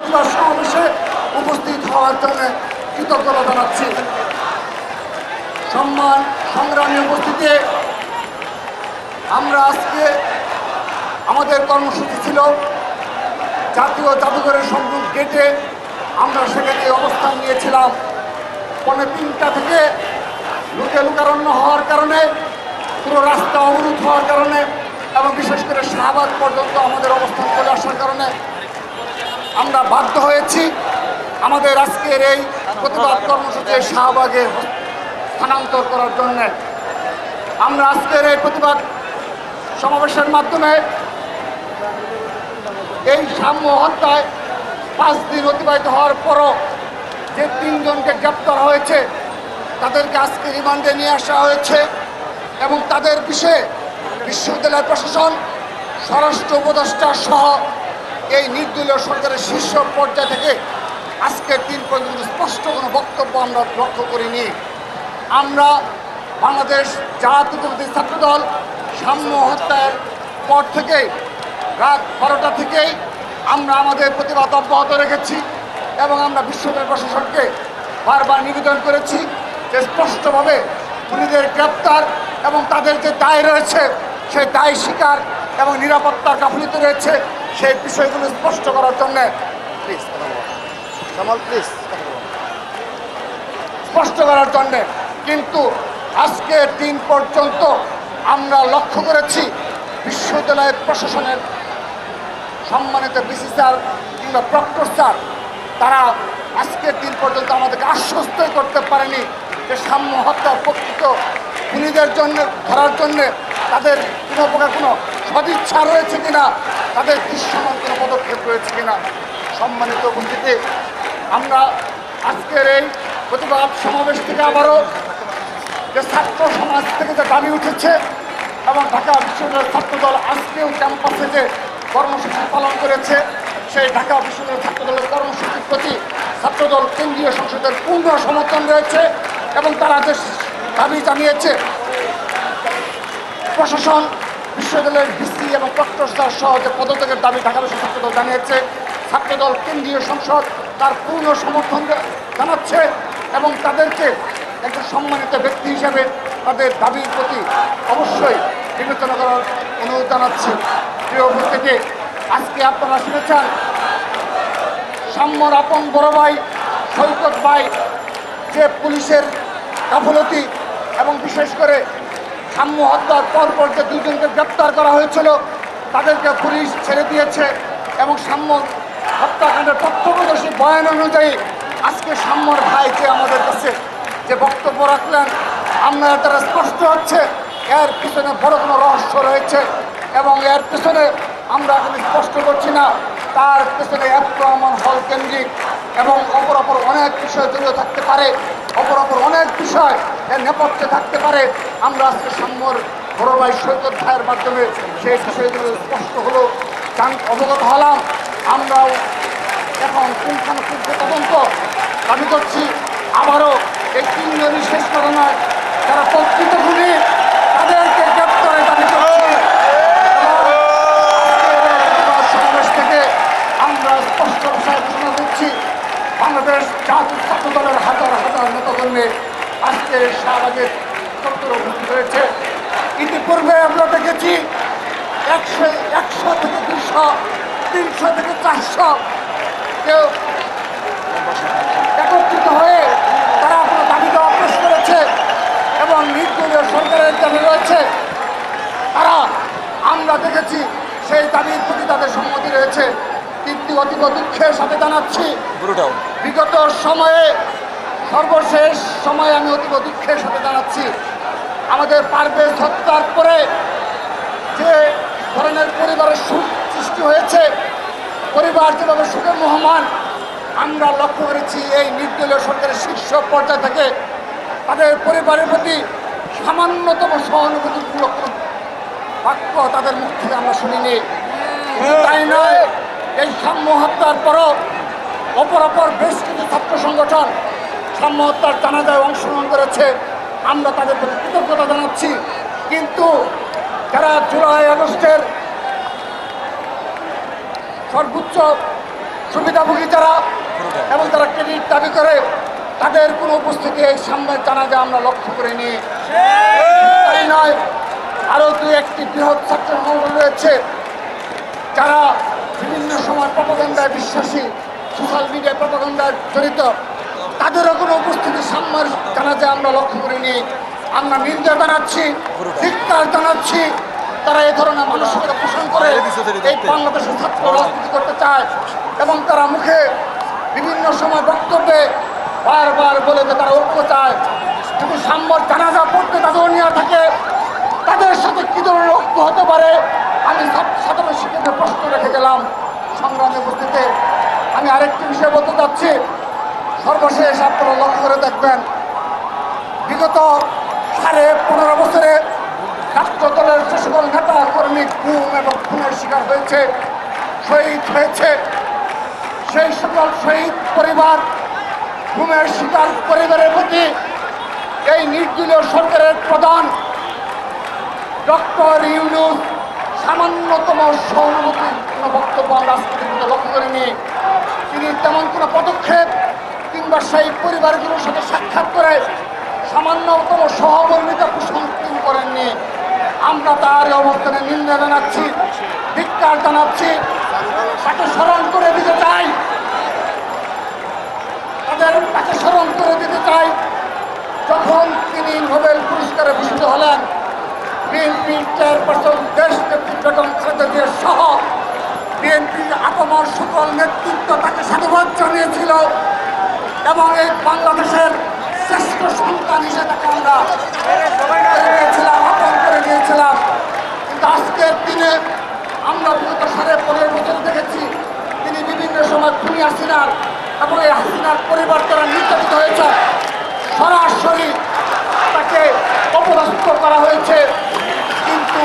সমাবেশে উপস্থিত হওয়ার জন্য কৃতজ্ঞতা জানাচ্ছি। সম্মান, সংগ্রামী উপস্থিতি, আমরা আজকে আমাদের কর্মসূচি ছিল জাতীয় জাদুঘরের সম্মুখ গেটে আমরা সেখানে অবস্থান নিয়েছিলাম। পৌনে তিনটা থেকে লুকে লুকারণ্য হওয়ার কারণে, পুরো রাস্তা অবরোধ হওয়ার কারণে এবং বিশেষ করে শাহবাগ পর্যন্ত আমাদের অবস্থান চলে আসার কারণে আমরা বাধ্য হয়েছি আমাদের আজকের এই প্রতিবাদ কর্মসূচি শাহবাগে স্থানান্তর করার জন্যে। আমরা আজকের এই প্রতিবাদ সমাবেশের মাধ্যমে এই সাম্য হত্যায় পাঁচ দিন অতিবাহিত হওয়ার পরও যে তিনজনকে গ্রেপ্তার হয়েছে, তাদেরকে আজকে রিমান্ডে নিয়ে আসা হয়েছে এবং তাদের বিষয়ে বিশ্ববিদ্যালয় প্রশাসন, স্বরাষ্ট্র উপদেষ্টা সহ এই নির্দলীয় সরকারের শীর্ষ পর্যায় থেকে আজকের দিন পর্যন্ত স্পষ্ট কোনো বক্তব্য আমরা লক্ষ্য করিনি। আমরা বাংলাদেশ জাতীয়তাবাদী ছাত্রদল সাম্য হত্যার পর থেকে রাত বারোটা থেকেই আমরা আমাদের প্রতিবাদ অব্যাহত রেখেছি এবং আমরা বিশ্ববিদ্যালয় প্রশাসনকে বারবার নিবেদন করেছি যে স্পষ্টভাবে খুনিদের গ্রেপ্তার এবং তাদের যে দায় রয়েছে, সেই দায় স্বীকার এবং নিরাপত্তার গাফলিত রয়েছে। সেই বিষয়গুলো স্পষ্ট করার জন্যে প্লিজ প্লিজ স্পষ্ট করার জন্যে কিন্তু আজকের দিন পর্যন্ত আমরা লক্ষ্য করেছি বিশ্ববিদ্যালয়ের প্রশাসনের সম্মানিত বিসি স্যার কিংবা প্রক্টর স্যার, তারা আজকের দিন পর্যন্ত আমাদেরকে আশ্বস্তই করতে পারেনি যে সাম্য হত্যার প্রকৃত খুনিদের জন্য, ধরার জন্যে তাদের কোনো প্রকার কোনো সদিচ্ছা রয়েছে কিনা তাদের দৃশ্যমান কোনো পদক্ষেপ রয়েছে কিনা সম্মানিত উপস্থিতি আমরা আজকের এই প্রতিবাদ সমাবেশ থেকে আবারও যে ছাত্র সমাজ থেকে যে দাবি উঠেছে এবং ঢাকা বিশ্ববিদ্যালয়ের ছাত্রদল আজকেও ক্যাম্পাসে যে কর্মসূচি পালন করেছে, সেই ঢাকা বিশ্ববিদ্যালয়ের ছাত্রদলের কর্মসূচির প্রতি ছাত্রদল কেন্দ্রীয় সংসদের পূর্ণ সমর্থন রয়েছে এবং তারা যে দাবি জানিয়েছে, প্রশাসন বিশ্ববিদ্যালয়ের ভিসি এবং প্রক্টর সহজে পদত্যাগের দাবি ঢাকা বিশ্ববিদ্যালয় জানিয়েছে, ছাত্রদল কেন্দ্রীয় সংসদ তার পূর্ণ সমর্থন জানাচ্ছে এবং তাদেরকে একজন সম্মানিত ব্যক্তি হিসেবে তাদের দাবির প্রতি অবশ্যই বিবেচনা করার অনুরোধ জানাচ্ছি। প্রিয় উপস্থিতি, আজকে আপনারা শুনেছেন, সাম্যর আপন বড় ভাই, সৈকত ভাই, যে পুলিশের গাফলতি এবং বিশেষ করে সাম্য হত্যার পরপর যে দুজনকে গ্রেপ্তার করা হয়েছিল, তাদেরকে পুলিশ ছেড়ে দিয়েছে এবং সাম্য হত্যাকাণ্ডের প্রত্যক্ষদর্শী বয়ান অনুযায়ী আজকে সাম্যর ভাই যে আমাদের কাছে যে বক্তব্য রাখলেন, আমরা তারা স্পষ্ট হচ্ছে, এর পিছনে বড় কোনো রহস্য রয়েছে এবং এর পিছনে আমরা এখন স্পষ্ট করছি না, তার পেছনে এক হল কেন্দ্রিক এবং অপর অপর অনেক বিষয় জড়িত থাকতে পারে, অপর অপর অনেক বিষয় নেপথ্যে থাকতে পারে। আমরা আজকে সাম্যর বড় ভাই সৈকত ভাইয়ের মাধ্যমে সেই বিষয়গুলো স্পষ্ট হলো অবগত হলাম। আমরাও এখন পুঙ্খানুপুঙ্খ তদন্ত দাবি করছি। আবারও এই তিনজনই শেষ করা নয় যারা প্রকৃত গুলি তাদেরকে গ্রেপ্তারের দাবি করছি। সমাবেশ থেকে আমরা স্পষ্ট ভাষায় ঘোষণা দিচ্ছি বাংলাদেশ জাতীয় ছাত্র দলের হাজার হাজার নেতাকর্মী আজকে শাহবাগের সত্তর উপস্থিত হয়েছে ইতিপূর্বে আমরা দেখেছি একশো একশো থেকে দুশো তিনশো থেকে চারশো কেউ একত্রিত হয়ে তারা আপনার দাবি দেওয়া পেশ করেছে এবং নির্দলীয় সরকারের যারা রয়েছে। তারা আমরা দেখেছি সেই দাবির প্রতি তাদের সম্মতি রয়েছে। কিন্তু অতীব দুঃখের সাথে জানাচ্ছি বিগত সময়ে সর্বশেষ সময় আমি অতীব দুঃখের সাথে জানাচ্ছি আমাদের পারভেজ হত্যার পরে যে ধরনের পরিবারের সুখ সৃষ্টি হয়েছে, পরিবার যেভাবে সুখের মহমান, আমরা লক্ষ্য করেছি এই নির্দলীয় সরকারের শীর্ষ পর্যায় থেকে তাদের পরিবারের প্রতি সামান্যতম সহানুভূতিমূলক কোনো বাক্য তাদের মুখ থেকে আমরা শুনিনি। তাই নয়, এই সাম্য হত্যার পরও অপর অপর বেশ কিছু ছাত্র সংগঠন সাম্য হত্যার জানাজায় অংশগ্রহণ করেছে। আমরা তাদের প্রতি কৃতজ্ঞতা জানাচ্ছি। কিন্তু যারা জুলাই আগস্টের সর্বোচ্চ সুবিধাভোগী যারা এবং তারা ক্রেডিট দাবি করে, তাদের কোনো উপস্থিতি এই সামনে জানাজা আমরা লক্ষ্য করিনি। তাই নয় আরও দু একটি বৃহৎ ছাত্র সংগঠন রয়েছে, যারা বিভিন্ন সময় প্রপাগন্ডায় বিশ্বাসী, সোশ্যাল মিডিয়ায় প্রপাগন্ডায় জড়িত। তাদেরও কোনো উপস্থিতি সাম্যের জানাজা আমরা লক্ষ্য করিনি আমরা নিন্দা জানাচ্ছি, ধিক্কার জানাচ্ছি। তারা এই ধরনের মানসিকতা পোষণ করে এই বাংলাদেশের ছাত্র রাজনীতি করতে চায় এবং তারা মুখে বিভিন্ন সময় বক্তব্যে বারবার বলে যে তারা ঐক্য চায়। কিন্তু সাম্যর জানাজা পড়তে তাদের নিয়ে থাকে। তাদের সাথে কী ধরনের ঐক্য হতে পারে? আমি সাধারণ শিক্ষকের প্রশ্ন রেখে গেলাম। সংগ্রামে উপস্থিতে আমি আরেকটি বিষয় বলতে চাচ্ছি। সর্বশেষ আপনারা লক্ষ্য করে দেখবেন, বিগত সাড়ে পনেরো বছরে ছাত্র দলের যে সকল নেতা কর্মী গুম এবং খুনের শিকার হয়েছে, শহীদ হয়েছে। সেই সকল শহীদ পরিবার ঘুমের শিকার পরিবারের প্রতি এই নির্দলীয় সরকারের প্রধান ডক্টর ইউনুস সামান্যতম সহানুভূতি কোনো বক্তব্য আমরা আজকে লক্ষ্য করিনি। তিনি তেমন কোনো পদক্ষেপ সেই পরিবারগুলোর সাথে সাক্ষাৎ করে সামান্যতম পোষণ তিনি করেননি। আমরা তার অবস্থানে নিন্দা জানাচ্ছি, ধিক্কার জানাচ্ছি। তাকে স্মরণ করে দিতে চাই। তাদের তাকে স্মরণ করে দিতে চাই। যখন তিনি নোবেল পুরস্কারে ভূষিত হলেন বিএনপির চেয়ারপারসন, দেশ নেত্রী বেগম খালেদা সহ বিএনপির আপমর সকল নেতৃত্ব তাকে সাধুবাদ জানিয়েছিল। এবং এই বাংলাদেশের শ্রেষ্ঠ সন্তান হিসেবে আমরা করে নিয়েছিলাম আপন করে নিয়েছিলাম কিন্তু আজকের দিনে আমরা বিগত সাড়ে পনেরো বছর দেখেছি, তিনি বিভিন্ন সময় খুনি হাসিনার এবং এই হাসিনার পরিবার নির্যাতিত হয়েছে। সরাসরি তাকে অপদস্থ করা হয়েছে। কিন্তু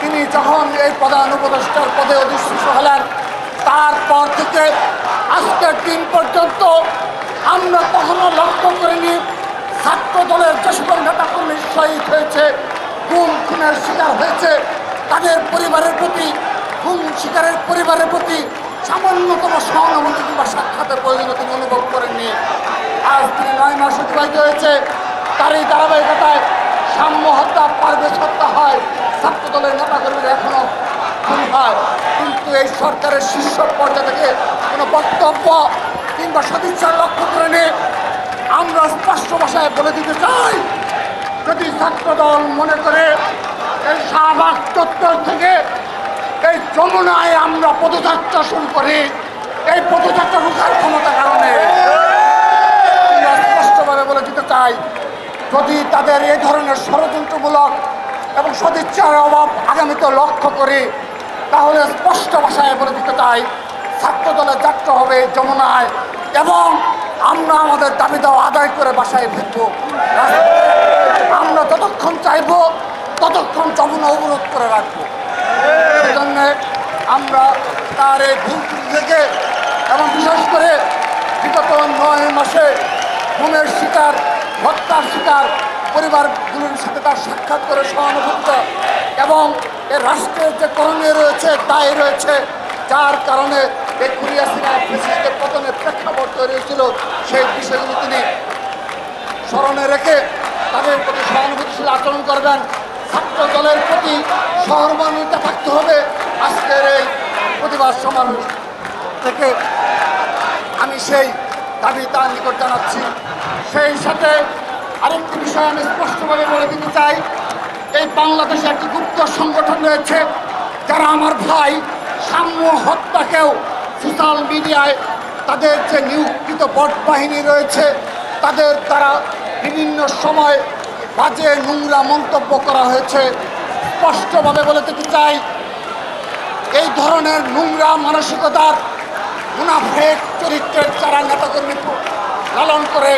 তিনি যখন এই প্রধান উপদেষ্টার পদে অধিষ্ঠিত হলেন, তারপর থেকে আজকের দিন পর্যন্ত আমরা কখনো লক্ষ্য করিনি ছাত্র দলের যে সকল নেতাকর্মী শহীদ হয়েছে খুন খুনের শিকার হয়েছে, তাদের পরিবারের প্রতি খুন শিকারের পরিবারের প্রতি সামান্যতম সহানুভূতি কিংবা সাক্ষাতের প্রয়োজনীয় তিনি অনুভব করেননি আজ তিনি নয় মাস অতিবাহিত হয়েছে তার এই ধারাবাহিকতায় সাম্য হত্যা, পারভেজ হত্যা হয় ছাত্র দলের নেতাকর্মীরা এখনও খুন হয়। কিন্তু এই সরকারের শীর্ষ পর্যায়ে থেকে কোনো বক্তব্য কিংবা সদিচ্ছার লক্ষ্য করে নিয়ে আমরা স্পষ্ট ভাষায় বলে দিতে চাই। যদি ছাত্রদল মনে করে এই শাহবাগ চত্বর থেকে এই যমুনায় আমরা পদযাত্রা শুরু করি, এই পদযাত্রা রোখার ক্ষমতা কারণে আমরা স্পষ্টভাবে বলে দিতে চাই, যদি তাদের এই ধরনের ষড়যন্ত্রমূলক এবং সদিচ্ছার অভাব আগামীতে লক্ষ্য করি, তাহলে স্পষ্ট ভাষায় বলে দিতে চাই ছাত্র দলের যাত্রা হবে যমুনায়। এবং আমরা আমাদের দাবি দেওয়া আদায় করে বাসায় ফিরব। আমরা যতক্ষণ চাইব, ততক্ষণ যমুনা অবরোধ করে রাখব। সেজন্য আমরা তার এই ভুল থেকে এবং বিশেষ করে বিগত নয় মাসে খুনের শিকার, হত্যার শিকার পরিবারগুলোর সাথে তার সাক্ষাৎ করে সহানুভূতি এবং এ রাষ্ট্রের যে করণীয় রয়েছে, দায় রয়েছে যার কারণে এই কুরিয়া সিনার প্রেসিডেন্টের পতনের প্রেক্ষাপট তৈরি হয়েছিল, সেই বিষয়গুলো তিনি স্মরণে রেখে তাদের প্রতি সহানুভূতিশীল আচরণ করবেন, ছাত্র দলের প্রতি সহমর্মিতা থাকতে হবে। আজকের এই প্রতিবাদ সমাবেশ থেকে আমি সেই দাবি তার নিকট জানাচ্ছি। সেই সাথে আরেকটি বিষয় আমি স্পষ্টভাবে বলে দিতে চাই। এই বাংলাদেশে একটি গুপ্ত সংগঠন রয়েছে, যারা আমার ভাই। সাম্য হত্যাকেও সোশ্যাল মিডিয়ায় তাদের যে নিয়োগকৃত বট বাহিনী রয়েছে তাদের দ্বারা বিভিন্ন সময় বাজে নোংরা মন্তব্য করা হয়েছে। স্পষ্টভাবে বলে দিতে চাই এই ধরনের নোংরা মানসিকতার মুনাফেক চরিত্রের যারা নেতাকর্মী লালন করে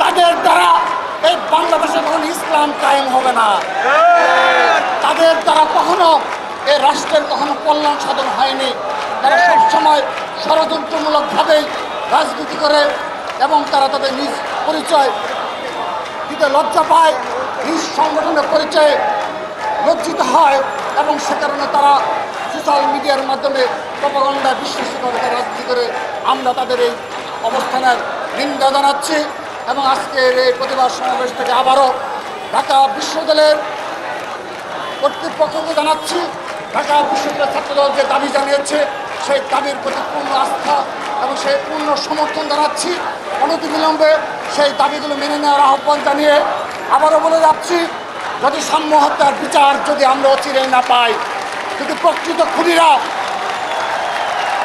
তাদের দ্বারা এই বাংলাদেশে কখনো ইসলাম কায়েম হবে না। তাদের দ্বারা কখনো এই রাষ্ট্রের কখনো কল্যাণ সাধন হয়নি। তারা সবসময় ষড়যন্ত্রমূলকভাবেই রাজনীতি করে এবং তারা তাদের নিজ পরিচয় দিতে লজ্জা পায় নিজ সংগঠনের পরিচয়ে লজ্জিত হয় এবং সে কারণে তারা সোশ্যাল মিডিয়ার মাধ্যমে প্রপাগণ্ডা বিশ্বাসকরতা রাজনীতি করে। আমরা তাদের এই অবস্থানের নিন্দা জানাচ্ছি এবং আজকের এই প্রতিবাদ সমাবেশ থেকে আবারও ঢাকা বিশ্ববিদ্যালয়ের কর্তৃপক্ষকে জানাচ্ছি ঢাকা বিশ্ববিদ্যালয় ছাত্রদল যে দাবি জানিয়েছে, সেই দাবির প্রতি পূর্ণ আস্থা এবং সেই পূর্ণ সমর্থন জানাচ্ছি। অনতিবিলম্বে সেই দাবিগুলো মেনে নেওয়ার আহ্বান জানিয়ে আবারও বলে যাচ্ছি, যদি সাম্য হত্যার বিচার যদি আমরা অচিরে না পাই, যদি প্রকৃত খুনিরা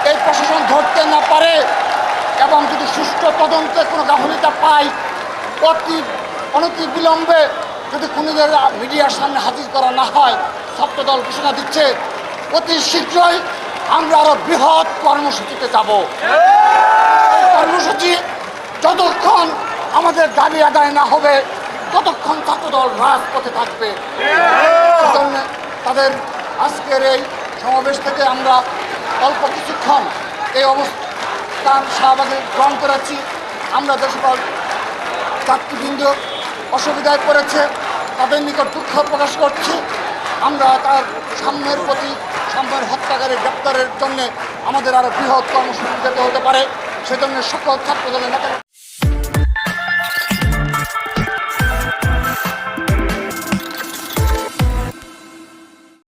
এই প্রশাসন ধরতে না পারে এবং যদি সুষ্ঠু তদন্তে কোনো গাফলিতা পাই অতি অনতি বিলম্বে যদি খুনিদের মিডিয়ার সামনে হাজির করা না হয় ছাত্রদল ঘোষণা দিচ্ছে, অতি শীঘ্রই আমরা আরও বৃহৎ কর্মসূচিতে যাব। কর্মসূচি যতক্ষণ আমাদের দাবি আদায় না হবে, ততক্ষণ ছাত্রদল রাজপথে থাকবে। তাদের আজকের এই সমাবেশ থেকে আমরা অল্প কিছুক্ষণ এই অবস্থান শাহবাগে গ্রহণ করেছি। আমরা যে সকল ছাত্রবৃন্দ অসুবিধায় পড়েছে, তাদের নিকট দুঃখ প্রকাশ করছি। আমরা তার সাম্যের প্রতি সাম্যের হত্যাকারী গ্রেপ্তারের জন্য আমাদের আরও বৃহৎ কর্মসূচি যেতে হতে পারে। সেজন্য সকল ছাত্রদলের নেতা